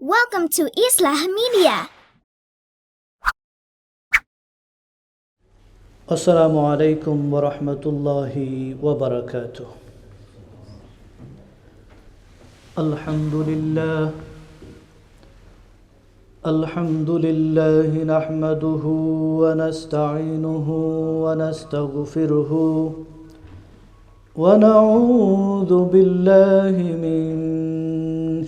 Welcome to Islah Media. السلام عليكم ورحمة الله وبركاته الحمد لله الحمد لله نحمده ونستعينه ونستغفره ونعوذ بالله من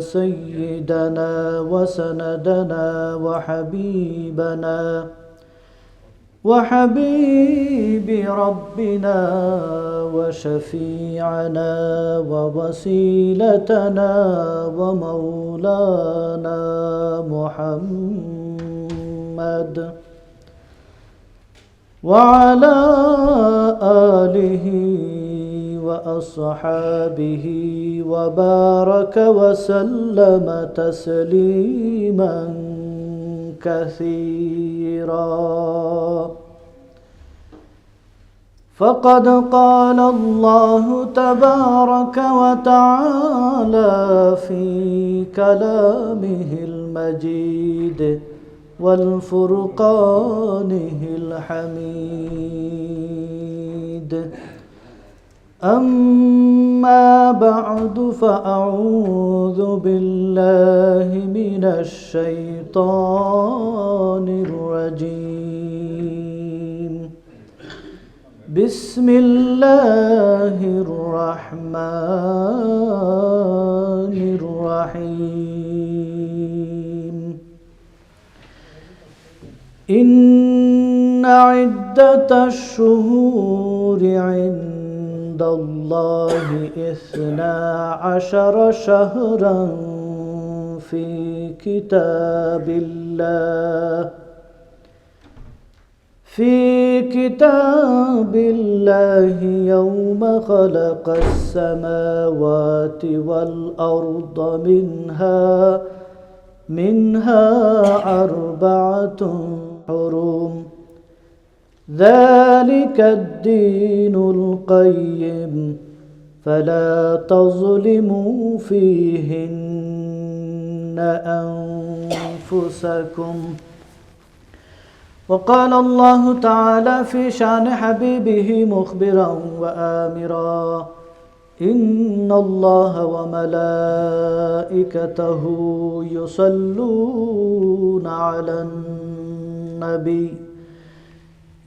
سيدنا وسندنا وحبيبنا وحبيب ربنا وشفيعنا ووسيلتنا ومولانا محمد وعلى آله وأصحابه وبارك وسلم تسليما كثيرا. فقد قال الله تبارك وتعالى في كلامه المجيد والفرقانه الحميد. أما بعد فأعوذ بالله من الشيطان الرجيم. بسم الله الرحمن الرحيم. إن عدة الشهور عند الله إثنا عشر شهرا في كتاب الله. في كتاب الله يوم خلق السماوات والأرض منها منها أربعة حرم ذلك الدين القيم فلا تظلموا فيهن أنفسكم. وقال الله تعالى في شان حبيبه مخبرا وآمرا إن الله وملائكته يصلون على النبي.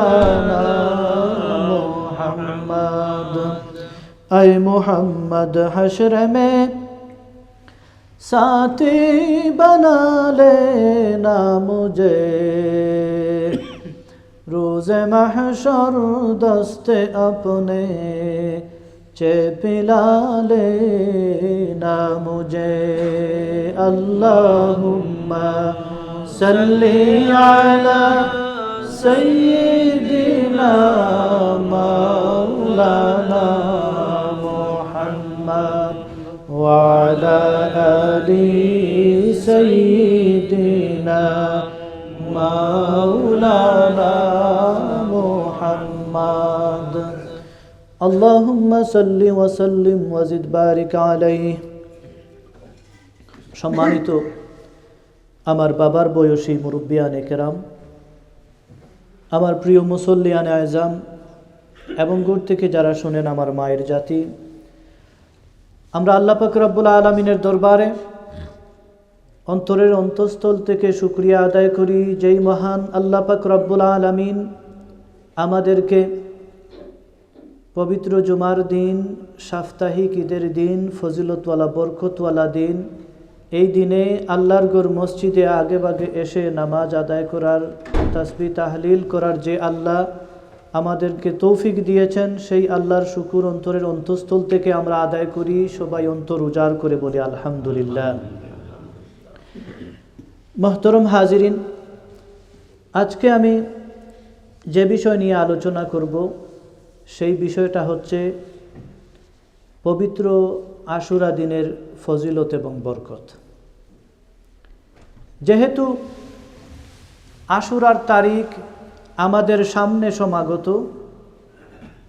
مولانا محمد اے محمد حشر میں ساتھی بنا لینا مجھے روز محشر دست اپنے چے پلا لینا مجھے اللہم صلی علی سیدنا مولانا محمد وعلى آل سيدنا مولانا محمد اللهم صل وسلم وزد بارك عليه সম্মানিত আমার বাবার বয়সী মুরব্বিয়ানে কেরাম আমার প্রিয় মুসল্লিয়ানে আয়জাম এবং দূর থেকে যারা শোনেন আমার মায়ের জাতি, আমরা আল্লাহ পাক রব্বুল আলমিনের দরবারে অন্তরের অন্তঃস্থল থেকে শুক্রিয়া আদায় করি, যেই মহান আল্লাহ পাক রব্বুল আলমিন আমাদেরকে পবিত্র জুমার দিন, সাপ্তাহিক ঈদের দিন, ফজিলতওয়ালা, বরকতওয়ালা দিন, এই দিনে আল্লাহর গর মসজিদে আগে বাগে এসে নামাজ আদায় করার তাসবি তাহলিল করার যে আল্লাহ আমাদেরকে তৌফিক দিয়েছেন, সেই আল্লাহর শুকুর অন্তরের অন্তঃস্থল থেকে আমরা আদায় করি, সবাই অন্তর উজাড় করে বলি, আলহামদুলিল্লাহ। মহতরম হাজিরিন, আজকে আমি যে বিষয় নিয়ে আলোচনা করব, সেই বিষয়টা হচ্ছে পবিত্র আশুরা দিনের ফজিলত এবং বরকত। যেহেতু আশুরার তারিখ আমাদের সামনে সমাগত।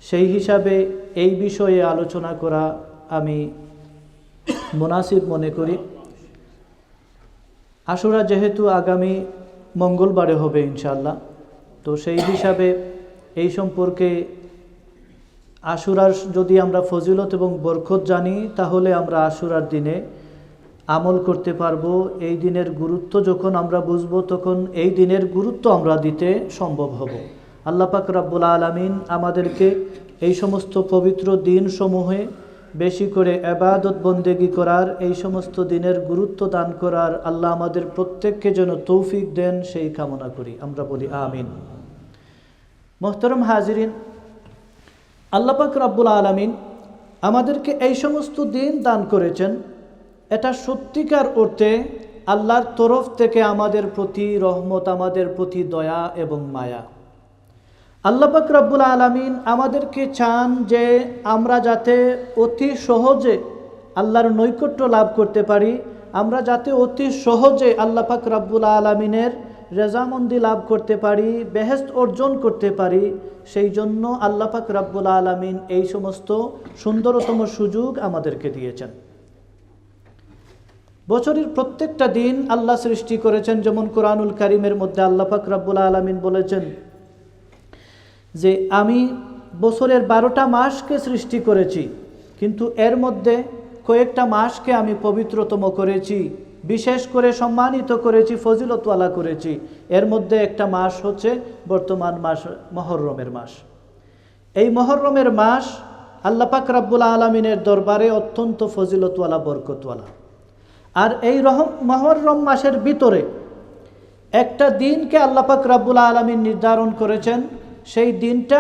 সেই হিসাবে এই বিষয়ে আলোচনা করা আমি মুনাসিব মনে করি। আশুরা যেহেতু আগামী মঙ্গলবারে হবে ইনশাল্লাহ তো সেই হিসাবে এই সম্পর্কে আশুরার যদি আমরা ফজিলত এবং বরকত জানি, তাহলে আমরা আশুরার দিনে আমল করতে পারব, এই দিনের গুরুত্ব যখন আমরা বুঝব, তখন এই দিনের গুরুত্ব আমরা দিতে সম্ভব হব। আল্লাপাক রাব্বুল আলমিন আমাদেরকে এই সমস্ত পবিত্র দিনসমূহে বেশি করে এবাদত বন্দেগি করার, এই সমস্ত দিনের গুরুত্ব দান করার আল্লাহ আমাদের প্রত্যেককে যেন তৌফিক দেন, সেই কামনা করি। আমরা বলি আমিন। মোহতরম হাজিরিন আল্লাপাক রাব্বুল আলমিন আমাদেরকে এই সমস্ত দিন দান করেছেন। এটা সত্যিকার অর্থে আল্লাহর তরফ থেকে আমাদের প্রতি রহমত, আমাদের প্রতি দয়া এবং মায়া। আল্লাপাক রাব্বুল আলমিন আমাদেরকে চান যে আমরা যাতে অতি সহজে আল্লাহর নৈকট্য লাভ করতে পারি, আমরা যাতে অতি সহজে আল্লাপাক রাব্বুল আলমিনের রেজামন্দি লাভ করতে পারি বেহেস্ত অর্জন করতে পারি, সেই জন্য আল্লাপাক রাব্বুল আলমিন এই সমস্ত সুন্দরতম সুযোগ আমাদেরকে দিয়েছেন। বছরের প্রত্যেকটা দিন আল্লাহ সৃষ্টি করেছেন, যেমন কোরআনুল কারিমের মধ্যে আল্লাপাক রাব্বুল আলমিন বলেছেন যে, আমি বছরের বারোটা মাসকে সৃষ্টি করেছি, কিন্তু এর মধ্যে কয়েকটা মাসকে আমি পবিত্রতম করেছি, বিশেষ করে সম্মানিত করেছি, ফজিলতওয়ালা করেছি। এর মধ্যে একটা মাস হচ্ছে বর্তমান মাস, মহরমের মাস। এই মহরমের মাস আল্লাপাক রাব্বুল আলমিনের দরবারে অত্যন্ত ফজিলতওয়ালা, বরকতওয়ালা। আর এই রহম, মহরম মাসের ভিতরে একটা দিনকে আল্লাপাক রাব্বুল আলমিন নির্ধারণ করেছেন। সেই দিনটা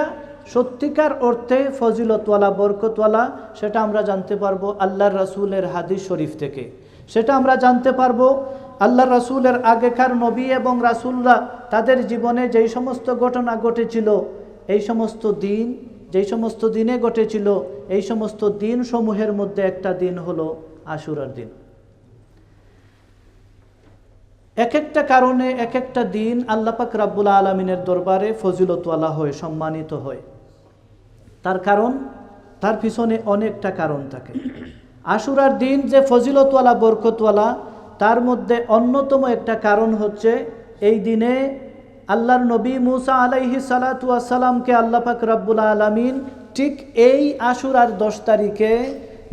সত্যিকার অর্থে ফজিলতওয়ালা, বরকতওয়ালা, সেটা আমরা জানতে পারব আল্লাহর রাসুলের হাদিস শরীফ থেকে। সেটা আমরা জানতে পারব আল্লাহ রাসুলের আগেকার নবী এবং রাসুলরা তাদের জীবনে যেই সমস্ত ঘটনা ঘটেছিল, এই সমস্ত দিন, যেই সমস্ত দিনে ঘটেছিল, এই সমস্ত দিন সমূহের মধ্যে একটা দিন হলো আশুরার দিন। এক একটা কারণে এক একটা দিন আল্লাপাক রাব্বুল আলমিনের দরবারে ফজিলতওয়ালা হয় সম্মানিত হয়। তার কারণ, তার পিছনে অনেকটা কারণ থাকে। আশুরার দিন যে ফজিলতওয়ালা, বরকতওয়ালা, তার মধ্যে অন্যতম একটা কারণ হচ্ছে এই দিনে আল্লাহর নবী মুসা আলাইহি সালাতামকে আল্লাপাক রাব্বুল আলমিন ঠিক এই আশুরার দশ তারিখে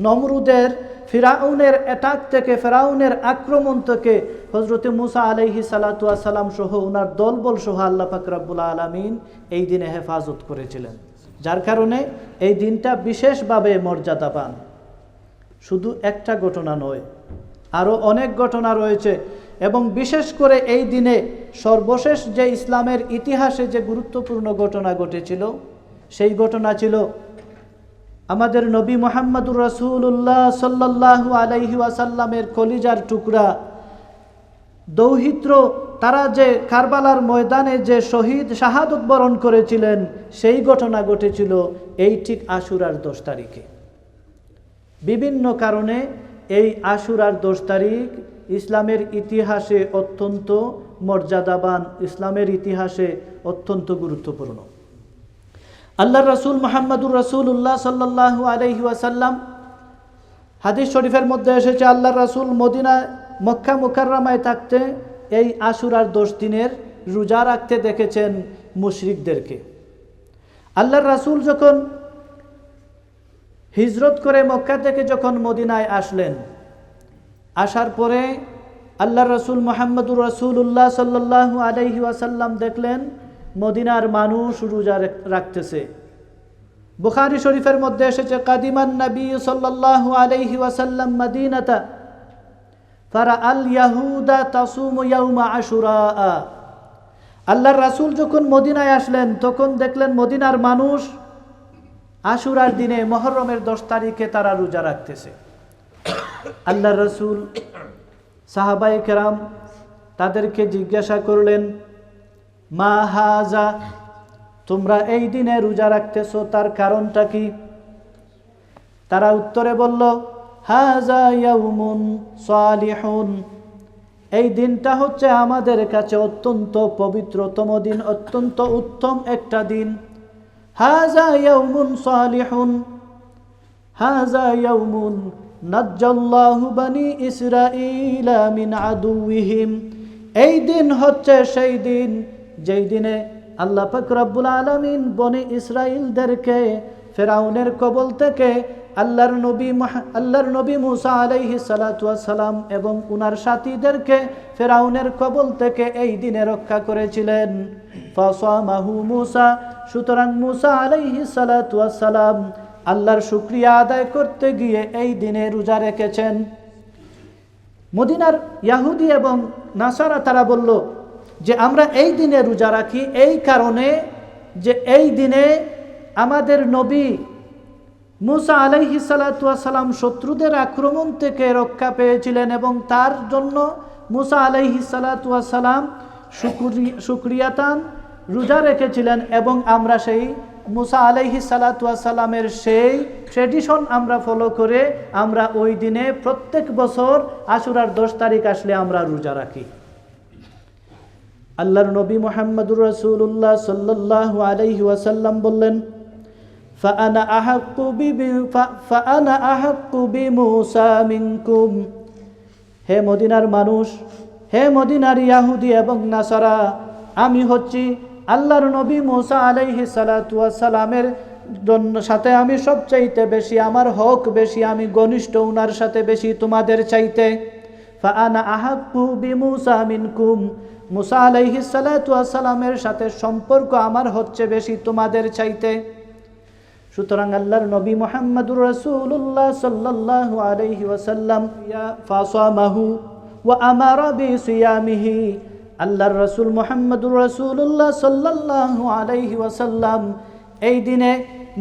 নমরুদের ফিরাউনের অ্যাটাক থেকে, ফেরাউনের আক্রমণ থেকে হজরতে মুসা আলাইহি সালাতাম সহ ওনার দলবল সহ আল্লাহ ফাকরাবুল আলমিন এই দিনে হেফাজত করেছিলেন। যার কারণে এই দিনটা বিশেষভাবে মর্যাদা পান। শুধু একটা ঘটনা নয় আরও অনেক ঘটনা রয়েছে এবং বিশেষ করে এই দিনে সর্বশেষ যে ইসলামের ইতিহাসে যে গুরুত্বপূর্ণ ঘটনা ঘটেছিল, সেই ঘটনা ছিল আমাদের নবী মোহাম্মদুর রসুল্লাহ সাল্লাহু আলাইহি ওয়াসাল্লামের কলিজার টুকরা। দৌহিত্র, তারা যে কারবালার ময়দানে যে শহীদ শাহাদত বরণ করেছিলেন, সেই ঘটনা ঘটেছিল এই ঠিক আশুরার দশ তারিখে। বিভিন্ন কারণে এই আশুরার দশ তারিখ ইসলামের ইতিহাসে অত্যন্ত মর্যাদাবান, ইসলামের ইতিহাসে অত্যন্ত গুরুত্বপূর্ণ। আল্লাহ রসুল মোহাম্মদুর রসুল্লাহ সাল্লাহু আলহি ওয়াসাল্লাম হাদিস শরীফের মধ্যে এসেছে আল্লাহ রসুল মদিনা, মক্কা মুকাররামায় থাকতে এই আশুরার দশ দিনের রোজা রাখতে দেখেছেন মুশরিকদেরকে। আল্লাহ রাসুল যখন হিজরত করে মক্কা থেকে যখন মদিনায় আসলেন, আসার পরে আল্লাহ রসুল মোহাম্মদুর রসুল্লাহ সাল্লাহ আলহি ওয়াসাল্লাম দেখলেন মদিনার মানুষ রোজা রেখ- রাখতেছে। বুখারি শরীফের মধ্যে এসেছে, কাদিমান নবী সাল্লাহ আলহি ওয়াসাল্লাম মদিনাতা, ফারা আল ইয়াহুদা তাসুম ইয়াউমা আশুরা। আল্লাহর রাসূল যখন মদিনায় আসলেন, তখন দেখলেন মদিনার মানুষ আশুরার দিনে, মহরমের দশ তারিখে তারা রোজা রাখতেছে। আল্লাহ রসুল সাহাবাই কেরাম তাদেরকে জিজ্ঞাসা করলেন মা হাজা, তোমরা এই দিনে রোজা রাখতেছো, তার কারণটা কি? তারা উত্তরে বলল, হাজা ইয়াউমুন সালিহুন। এই দিনটা হচ্ছে আমাদের কাছে অত্যন্ত পবিত্রতম দিন, অত্যন্ত উত্তম একটা দিন। হাজা ইয়াউমুন সালিহুন। হাজা ইয়াউমুন নাজ্জাল্লাহু বানি ইসরাঈলা মিন আদুইহিম। এই দিন হচ্ছে সেই দিন যেই দিনে আল্লাহ পাক রব্বুল আলামিন বনি ইসরাইলদেরকে ফেরাউনের কবল থেকে আল্লাহর নবী আল্লাহর নবী মুসা আলাইহি সালাম এবং উনার সাথীদেরকে ফেরাউনের কবল থেকে এই দিনে রক্ষা করেছিলেন। মুসা, সুতরাং মুসা আলাইহি সালাম আল্লাহর শুক্রিয়া আদায় করতে গিয়ে এই দিনে রোজা রেখেছেন। মদিনার ইয়াহুদি এবং নাসারা তারা বলল যে আমরা এই দিনে রোজা রাখি, এই কারণে যে এই দিনে আমাদের নবী মুসা আলাইহি সালাম শত্রুদের আক্রমণ থেকে রক্ষা পেয়েছিলেন এবং তার জন্য মুসা আলাইহি সালাম শুক্রিয়াতান রোজা রেখেছিলেন এবং আমরা সেই মুসা আলাইহি সালামের সেই ট্রেডিশন আমরা ফলো করে আমরা ওই দিনে প্রত্যেক বছর আশুরার দশ তারিখ আসলে আমরা রোজা রাখি। আল্লাহর নবী মোহাম্মদুর রসুল্লাহ সাল্লাহ আলাইহি ওয়াসাল্লাম বললেন ফানা আহাক্কু বি ফানা আহাক্কু বি মুসা মিনকুম। হে মদিনার মানুষ, হে মদিনার ইয়াহুদি এবং নাসারা, আমি হচ্ছি আল্লাহর নবী মুসা আলাইহি সালাতামের জন্য সাথে আমি সবচাইতে বেশি, আমার হক বেশি, আমি ঘনিষ্ঠ ওনার সাথে বেশি, তোমাদের চাইতে। ফাআনা আহাক্কু বিমুসা মিনকুম। মুসা আলাইহি সালামের সাথে সম্পর্ক আমার হচ্ছে বেশি তোমাদের চাইতে। সুতরাং আল্লাহর নবী মোহাম্মদুর রসুল্লাহ সাল্লাল্লাহু আলাইহি ওয়াসাল্লাম ফাসামাহু ওয়া আমারা বিসিয়ামিহি। আল্লাহর রসুল মোহাম্মদুর রসুল্লাহ সাল্লাল্লাহু আলাইহি ওয়াসাল্লাম, এই দিনে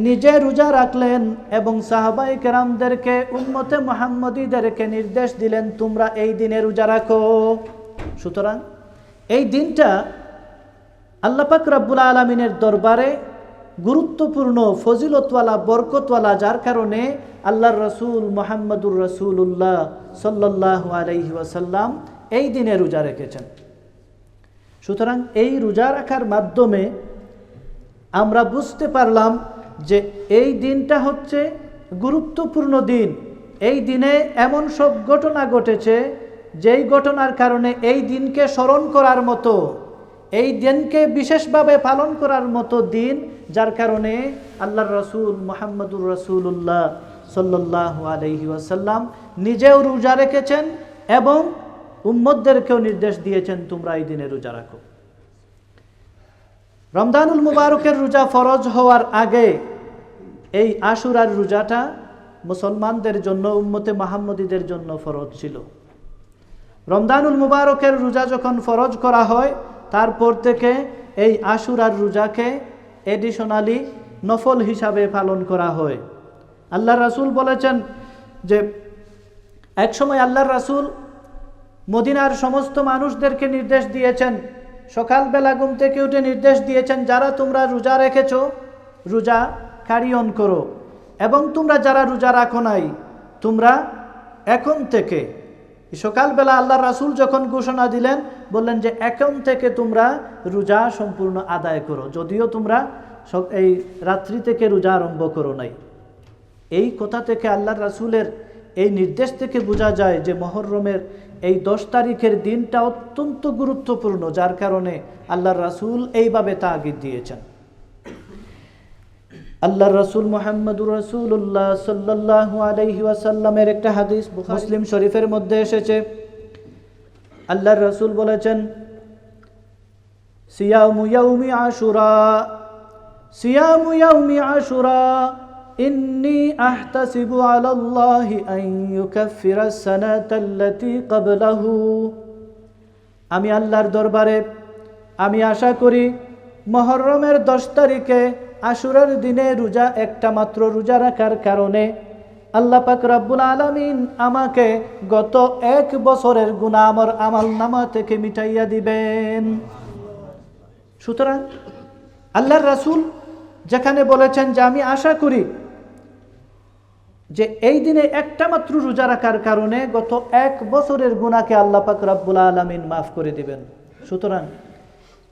নিজে রোজা রাখলেন এবং সাহাবাই কেরামদেরকে, উম্মতে মোহাম্মদীদেরকে নির্দেশ দিলেন, তোমরা এই দিনে রোজা রাখো। সুতরাং এই দিনটা আল্লাহ পাক রব্বুল আলমিনের দরবারে গুরুত্বপূর্ণ, ফজিলতওয়ালা, বরকতওয়ালা, যার কারণে আল্লাহর রসুল মোহাম্মদুর রসুল্লাহ সাল্লাহ আলাইহি ওয়াসাল্লাম এই দিনে রোজা রেখেছেন। সুতরাং এই রোজা রাখার মাধ্যমে আমরা বুঝতে পারলাম যে এই দিনটা হচ্ছে গুরুত্বপূর্ণ দিন। এই দিনে এমন সব ঘটনা ঘটেছে, যেই ঘটনার কারণে এই দিনকে স্মরণ করার মতো, এই দিনকে বিশেষভাবে পালন করার মতো দিন, যার কারণে আল্লাহর রসুল মোহাম্মদুর রসুল্লাহ সাল্লাহ আলহি ওয়াসাল্লাম নিজেও রোজা রেখেছেন এবং উম্মদদেরকেও নির্দেশ দিয়েছেন, তোমরা এই দিনে রোজা রাখো। রমদানুল মুবারকের রোজা ফরজ হওয়ার আগে এই আশুরার রোজাটা মুসলমানদের জন্য, উম্মতে মাহমুদীদের জন্য ফরজ ছিল। রমদানুল মুবারকের রোজা যখন ফরজ করা হয়, তারপর থেকে এই আশুরার রোজাকে এডিশনালি নফল হিসাবে পালন করা হয়। আল্লাহ রাসূল বলেছেন যে, একসময় আল্লাহর রাসুল মদিনার সমস্ত মানুষদেরকে নির্দেশ দিয়েছেন সকালবেলা ঘুম থেকে উঠে নির্দেশ দিয়েছেন, যারা তোমরা রোজা রেখেছ, রোজা ক্যারি অন করো। এবং তোমরা যারা রোজা রাখো নাই, তোমরা এখন থেকে সকালবেলা আল্লাহ রাসূল যখন ঘোষণা দিলেন, বললেন যে, এখন থেকে তোমরা রোজা সম্পূর্ণ আদায় করো। যদিও তোমরা এই রাত্রি থেকে রোজা আরম্ভ করো নাই। এই কথা থেকে আল্লাহ রাসূলের এই নির্দেশ থেকে বোঝা যায় যে, মহরমের এই দশ তারিখের দিনটা অত্যন্ত গুরুত্বপূর্ণ, যার কারণে আল্লাহর রাসূল এইভাবে তাগিদ দিয়েছেন। আল্লাহর রাসূল মোহাম্মদুর সাল্লাল্লাহু আলাইহি ওয়াসাল্লামের একটা হাদিস মুসলিম শরীফের মধ্যে এসেছে। আল্লাহর রসুল বলেছেন সিয়ামু ইয়াউমি আশুরা। ইয়াউমি আশুরা ইন্নি আহতাসিবু আলাল্লাহি আন ইউকাফিরা সানাতাল্লাতী ক্বাবলাহু আমি আল্লাহর দরবারে, আমি আশা করি মহরমের দশ তারিখে আশুরার দিনে রোজা একটা মাত্র রোজা রাখার কারণে আল্লাহ পাক রাব্বুল আলামিন আমাকে গত এক বছরের গুণা আমার আমাল নামা থেকে মিটাইয়া দিবেন। সুতরাং আল্লাহর রাসূল যেখানে বলেছেন যে, আমি আশা করি যে এই দিনে একটা মাত্র রোজা রাখার কারণে গত এক বছরের গুণাকে আল্লাহ পাক রাব্বুল আলামিন মাফ করে দিবেন। সুতরাং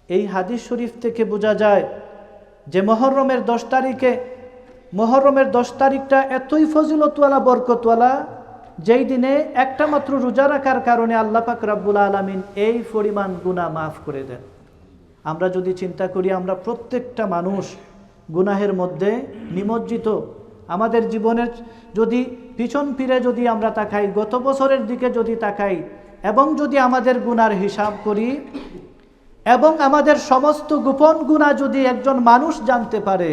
এই হাদিস শরীফ থেকে বোঝা যায় যে মহরমের দশ তারিখে, মহরমের দশ তারিখটা এতই ফজিলতওয়ালা, বরকতওয়ালা, যেই দিনে একটা মাত্র রোজা রাখার কারণে আল্লাহ পাক রাব্বুল আলামিন এই পরিমাণ গুণা মাফ করে দেন। আমরা যদি চিন্তা করি, আমরা প্রত্যেকটা মানুষ গুনাহের মধ্যে নিমজ্জিত আমাদের জীবনের যদি পিছন ফিরে যদি আমরা তাকাই, গত বছরের দিকে যদি তাকাই, এবং যদি আমাদের গুনার হিসাব করি, এবং আমাদের সমস্ত গোপন গুণা যদি একজন মানুষ জানতে পারে,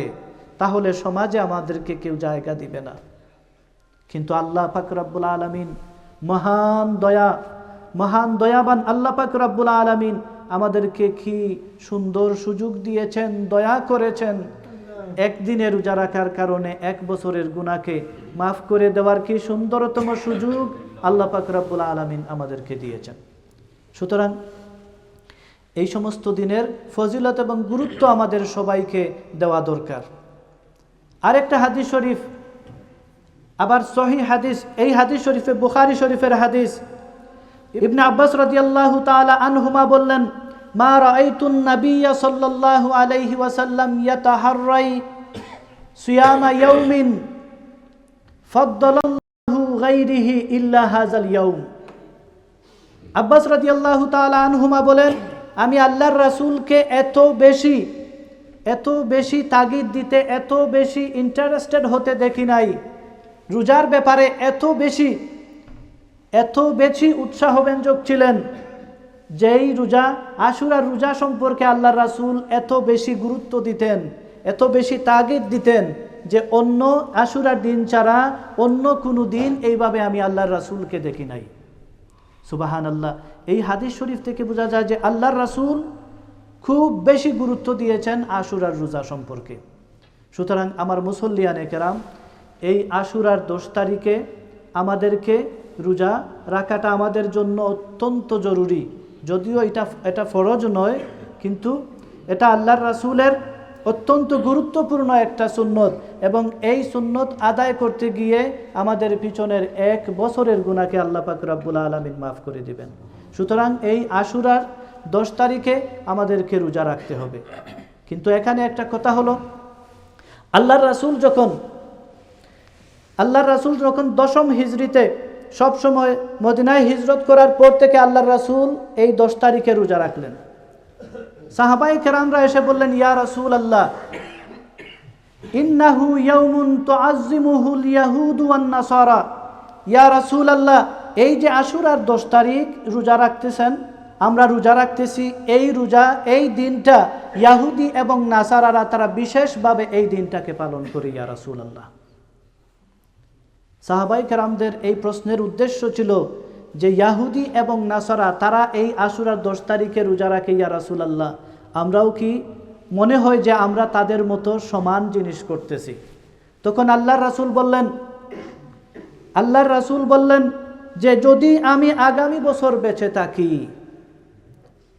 তাহলে সমাজে আমাদেরকে কেউ জায়গা দিবে না। কিন্তু আল্লাহ পাক রাব্বুল আলামিন মহান দয়া, মহান দয়াবান আল্লাহ পাক রাব্বুল আলামিন আমাদেরকে কি সুন্দর সুযোগ দিয়েছেন, দয়া করেছেন? একদিনে রোজা রাখার কারণে এক বছরের গুণাকে মাফ করে দেওয়ার কি সুন্দরতম সুযোগ আল্লাহ পাক রাব্বুল আলামিন আমাদেরকে দিয়েছেন। সুতরাং এই সমস্ত দিনের ফজিলত এবং গুরুত্ব আমাদের সবাইকে দেওয়া দরকার। আরেকটা হাদিস শরীফ, আবার সহি হাদিস, এই হাদিস শরীফে বুখারি শরীফের হাদিস। ইবনে আব্বাস রাদিয়াল্লাহু তাআলা আনহুমা বললেন মা রাআইতুন নাবিয়্য সাল্লাল্লাহু আলাইহি ওয়াসাল্লাম ইয়াতাহাররাই সিয়ামা ইয়াউমিন ফাদ্দালাল্লাহু গায়রিহি ইল্লা হাযাল ইয়াউম। আব্বাস রাদিয়াল্লাহু তাআলা আনহুমা বলেন, আমি আল্লাহর রাসূলকে এত বেশি এত বেশি তাগিদ দিতে, এত বেশি ইন্টারেস্টেড হতে দেখি নাই। রোজার ব্যাপারে এত বেশি এত বেশি উৎসাহব্যঞ্জক ছিলেন। যেই রোজা, আশুরার রোজা সম্পর্কে আল্লাহ রাসূল এত বেশি গুরুত্ব দিতেন, এত বেশি তাগিদ দিতেন যে অন্য আশুরার দিন ছাড়া অন্য কোনো দিন এইভাবে আমি আল্লাহর রাসূলকে দেখি নাই। সুবাহান আল্লাহ এই হাদিস শরীফ থেকে বোঝা যায় যে আল্লাহর রাসূল খুব বেশি গুরুত্ব দিয়েছেন আশুরার রোজা সম্পর্কে। সুতরাং আমার মুসল্লিয়ানে কেরাম, এই আশুরার দশ তারিখে আমাদেরকে রোজা রাখাটা আমাদের জন্য অত্যন্ত জরুরি। যদিও এটা এটা ফরজ নয়, কিন্তু এটা আল্লাহর রাসূলের অত্যন্ত গুরুত্বপূর্ণ একটা সুন্নত এবং এই সুন্নত আদায় করতে গিয়ে আমাদের পিছনের এক বছরের গুণাকে আল্লাহ পাক রাব্বুল আলমিন মাফ করে দিবেন। সুতরাং এই আশুরার দশ তারিখে আমাদেরকে রোজা রাখতে হবে। কিন্তু এখানে একটা কথা হলো, আল্লাহর রাসূল যখন, আল্লাহর রাসূল যখন দশম হিজরিতে সব সময় মদিনায় হিজরত করার পর থেকে আল্লাহর রাসূল এই দশ তারিখে রোজা রাখলেন। সাহাবাই কেরামরা এসে বললেন, ইয়া রাসূল আল্লাহ ইন্নাহু ইয়াউমুন তুআজ্জিমুহুল ইয়াহুদু ওয়ান ইয়া রাসূল আল্লাহ এই যে আশুরার দশ তারিখ রোজা রাখতেছেন, আমরা রোজা রাখতেছি, এই রোজা, এই দিনটা ইয়াহুদি এবং নাসারারা তারা বিশেষভাবে এই দিনটাকে পালন করে, ইয়া রাসূল আল্লাহ সাহাবাই কেরামদের এই প্রশ্নের উদ্দেশ্য ছিল যে ইয়াহুদি এবং নাসারা, তারা এই আশুরার দশ তারিখে রোজা রাখে, ইয়া রাসুলাল্লাহ। আমরাও কি মনে হয় যে আমরা তাদের মতো সমান জিনিস করতেছি? তখন আল্লাহর রাসূল বললেন, আল্লাহর রাসূল বললেন যে যদি আমি আগামী বছর বেঁচে থাকি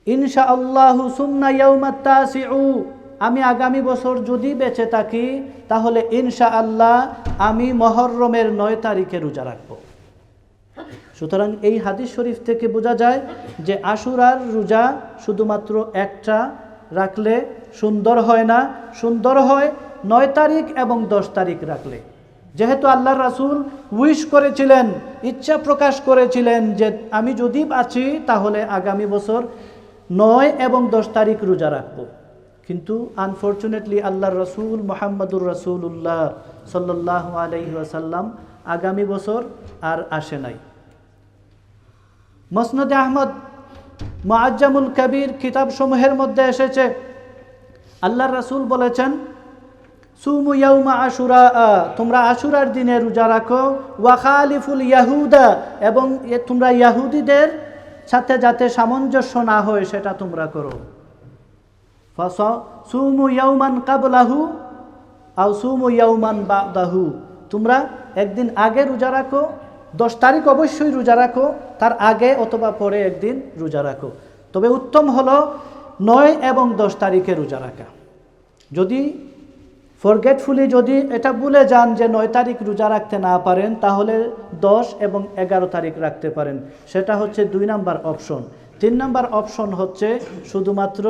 ইনশা আল্লাহ সুন্না ইয়ৌমাত্তাসিউ আমি আগামী বছর যদি বেঁচে থাকি, তাহলে ইনশা আল্লাহ আমি মহরমের নয় তারিখে রোজা রাখব। সুতরাং এই হাদিস শরীফ থেকে বোঝা যায় যে আশুরার রোজা শুধুমাত্র একটা রাখলে সুন্দর হয় না, সুন্দর হয় নয় তারিখ এবং দশ তারিখ রাখলে। যেহেতু আল্লাহ রাসুল উইশ করেছিলেন, ইচ্ছা প্রকাশ করেছিলেন যে আমি যদি আছি তাহলে আগামী বছর নয় এবং দশ তারিখ রোজা রাখব। কিন্তু আনফর্চুনেটলি আল্লাহর রসুল মোহাম্মদুর রসুল্লাহ সাল্লাহ আলহি আসাল্লাম আগামী বছর আর আসে নাই। মসনদে আহমদ মুআজ্জামুল কবির কিতাবসমূহের মধ্যে এসেছে। আল্লাহ রাসূল বলেছেন, সুমু ইয়াউমা আশুরা, তোমরা আশুরার দিনে রোজা রাখো ওয়াখালিফুল ইয়াহুদা, এবং তোমরা ইয়াহুদিদের সাথে যাতে সামঞ্জস্য না হয় সেটা তোমরা করো। সুমু ইয়াউমান কাবলাহু আও সুমু ইয়াউমান বাদাহু তোমরা একদিন আগে রোজা রাখো, দশ তারিখ অবশ্যই রোজা রাখো, তার আগে অথবা পরে একদিন রোজা রাখো। তবে উত্তম হলো নয় এবং দশ তারিখে রোজা রাখা। যদি ফরগেটফুলি যদি এটা ভুলে যান যে নয় তারিখ রোজা রাখতে না পারেন, তাহলে দশ এবং এগারো তারিখ রাখতে পারেন। সেটা হচ্ছে দুই নাম্বার অপশন তিন নাম্বার অপশন হচ্ছে শুধুমাত্র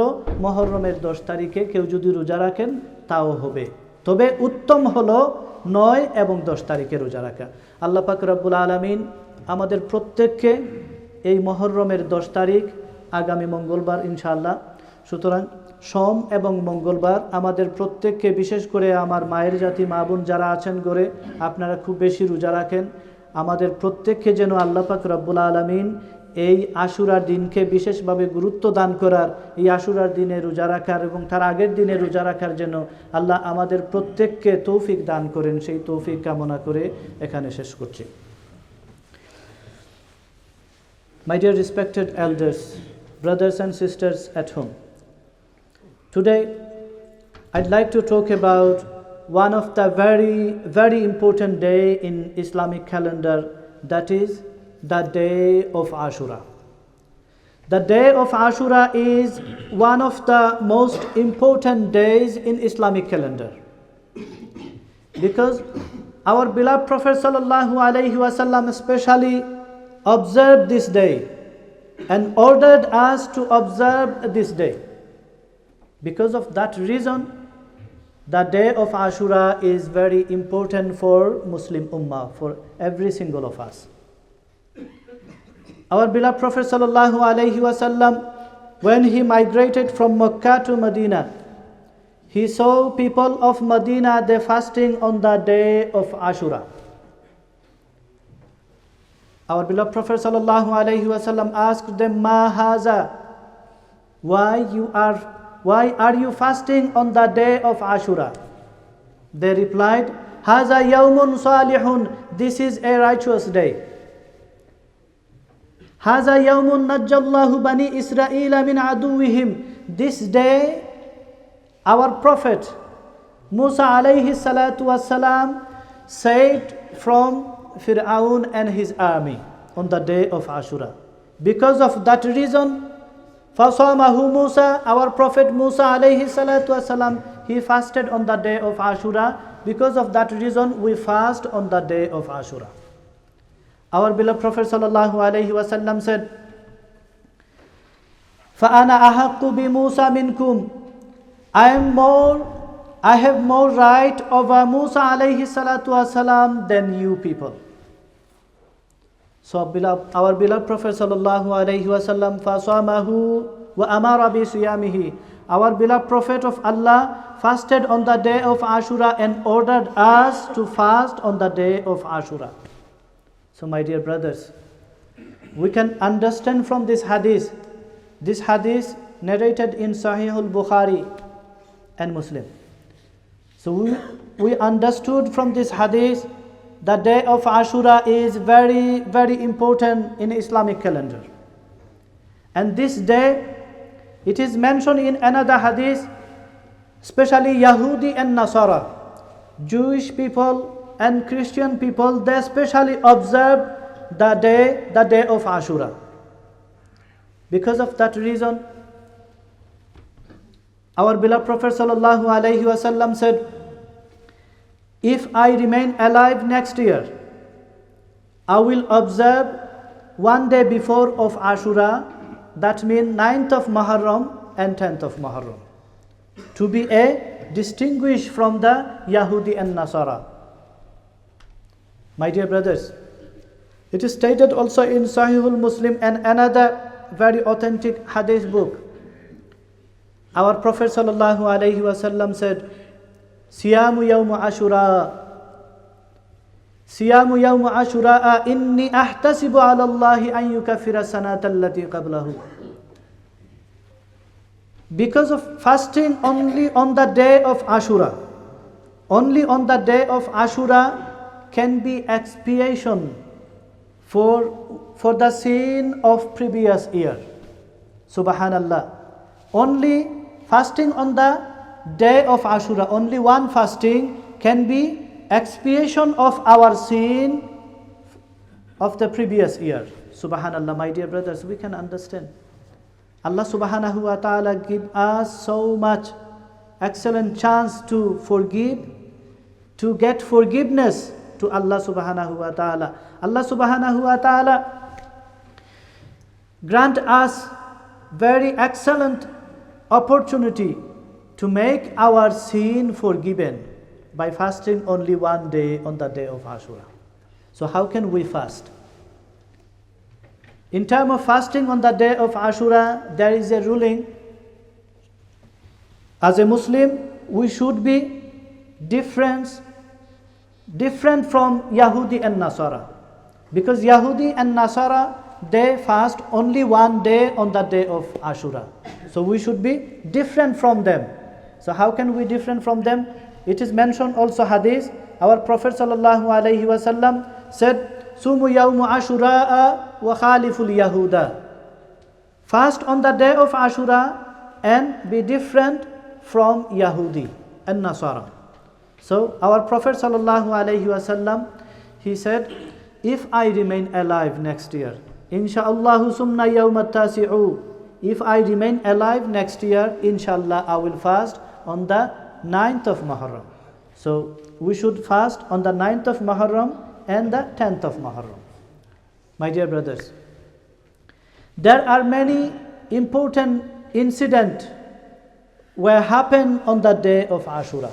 মহরমের দশ তারিখে কেউ যদি রোজা রাখেন, তাও হবে। তবে উত্তম হলো নয় এবং দশ তারিখে রোজা রাখা। আল্লাহ পাক রব্বুল আলমিন আমাদের প্রত্যেককে এই মহরমের দশ তারিখ আগামী মঙ্গলবার ইনশাআল্লাহ, সুতরাং সোম এবং মঙ্গলবার আমাদের প্রত্যেককে বিশেষ করে আমার মায়ের জাতি, মা বোন যারা আছেন গড়ে আপনারা খুব বেশি রোজা রাখেন। আমাদের প্রত্যেককে যেন আল্লাহ পাক রব্বুল আলমিন এই আশুরার দিনকে বিশেষভাবে গুরুত্ব দান করার, এই আশুরার দিনে রোজা রাখার এবং তার আগের দিনে রোজা রাখার যেন আল্লাহ আমাদের প্রত্যেককে তৌফিক দান করেন, সেই তৌফিক কামনা করে এখানে শেষ করছি। My dear respected elders brothers and sisters at home today I'd like to talk about one of the very very important day in Islamic calendar that is the day of Ashura. The day of Ashura is one of the most important days in Islamic calendar because our beloved Prophet sallallahu alaihi wasallam especially observed this day and ordered us to observe this day. Because of that reason, the day of Ashura is very important for Muslim Ummah, for every single of us. Our beloved Prophet sallallahu alaihi wasallam, when he migrated from Mecca to Medina, he saw people of Medina they fasting on the day of Ashura. Our beloved Prophet sallallahu alaihi wasallam asked them, "Ma haza? Why you are why are you fasting on the day of Ashura?" They replied, "Haza yawmun salihun. This is a righteous day." Haza yawmun najjallahu bani Israel min aduwihim. This day our prophet Musa alayhi salatu wasalam saved from Fir'aun and his army on the day of Ashura. Because of that reason, Fasamahu Musa, our prophet Musa alayhi salatu wasalam, he fasted on the day of Ashura. Because of that reason, we fast on the day of Ashura. Our beloved Prophet sallallahu alaihi wasallam said, "فأنا أحق بموسى منكم." I am more I have more right over Musa alayhi salatu wasalam than you people. So our beloved Prophet sallallahu alayhi wasallam fasamahu wa amara. Our beloved Prophet of Allah fasted on the day of Ashura and ordered us to fast on the day of Ashura. So my dear brothers, we can understand from this hadith, this hadith narrated in Sahih al-Bukhari and Muslim. So we, we understood from this hadith the day of Ashura is very, very important in Islamic calendar. And this day, it is mentioned in another hadith, especially Yahudi and Nasara, Jewish people and Christian people, they especially observe the day, the day of Ashura. Because of that reason, our beloved Prophet sallallahu alaihi wasallam said, "If I remain alive next year, I will observe one day before of Ashura, that means 9th of Muharram and 10th of Muharram, to be a distinguished from the Yahudi and Nasara." My dear brothers, it is stated also in Sahihul Muslim and another very authentic hadith book. Our Prophet sallallahu alaihi wasallam said, "Siyamu yawm Ashura." Siyamu yawm Ashura inni ahtasibu ala Allah an yukaffira sanata allati qablahu. because of fasting only on the day of Ashura. Only on the day of Ashura can be expiation for, for the sin of previous year. Subhanallah. Only fasting on the day of Ashura, only one fasting can be expiation of our sin of the previous year. Subhanallah, my dear brothers, we can understand. Allah subhanahu wa ta'ala give us so much excellent chance to forgive, to get forgiveness to Allah subhanahu wa ta'ala. Allah subhanahu wa ta'ala grant us very excellent opportunity to make our sin forgiven by fasting only one day on the day of Ashura. So how can we fast? In terms of fasting on the day of Ashura, there is a ruling. As a Muslim, we should be different, different from Yahudi and Nasara. Because Yahudi and Nasara, they fast only one day on the day of Ashura. So we should be different from them. So how can we different from them? It is mentioned also hadith. Our Prophet sallallahu alaihi wasallam said, "Sumu yawmu Ashura wa khaliful Yahuda." Fast on the day of Ashura and be different from Yahudi and Nasara. So our Prophet sallallahu wasallam he said, "If I remain alive next year, insha'Allah sumna yawm tasi'u If I remain alive next year, inshallah I will fast on the 9th of Muharram. So we should fast on the 9th of Muharram and the 10th of Muharram. My dear brothers, there are many important incidents were happen on the day of Ashura.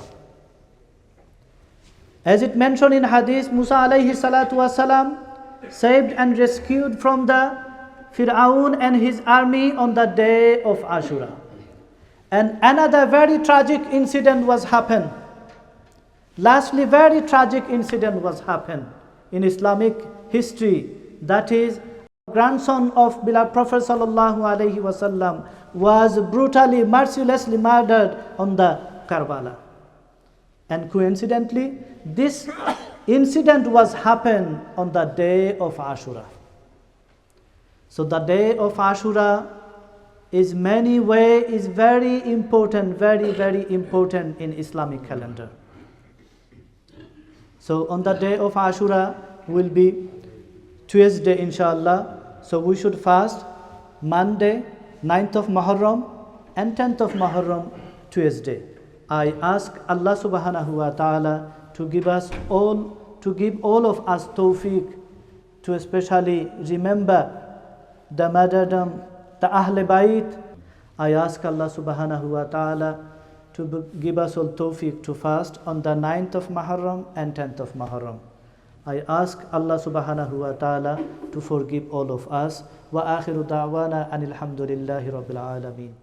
As it mentioned in Hadith, Musa alayhi salatu wasalam saved and rescued from the Fir'aun and his army on the day of Ashura. And another very tragic incident was happened. Lastly, very tragic incident was happened in Islamic history. That is, grandson of beloved Prophet sallallahu alaihi wasallam was brutally, mercilessly murdered on the Karbala. And coincidentally, this incident was happened on the day of Ashura. So the day of Ashura is many way is very important, very very important in Islamic calendar. So on the day of Ashura will be Tuesday inshallah. So we should fast Monday, 9th of Muharram and 10th of Muharram Tuesday. I ask Allah subhanahu wa ta'ala to give us all to give all of us tawfiq to especially remember the martyrdom, the Ahle Bayt. I ask Allah subhanahu wa ta'ala to give us all tawfiq to fast on the 9th of Muharram and 10th of Muharram. I ask Allah subhanahu wa ta'ala to forgive all of us. Wa akhiru da'wana anil hamdulillahi rabbil alameen.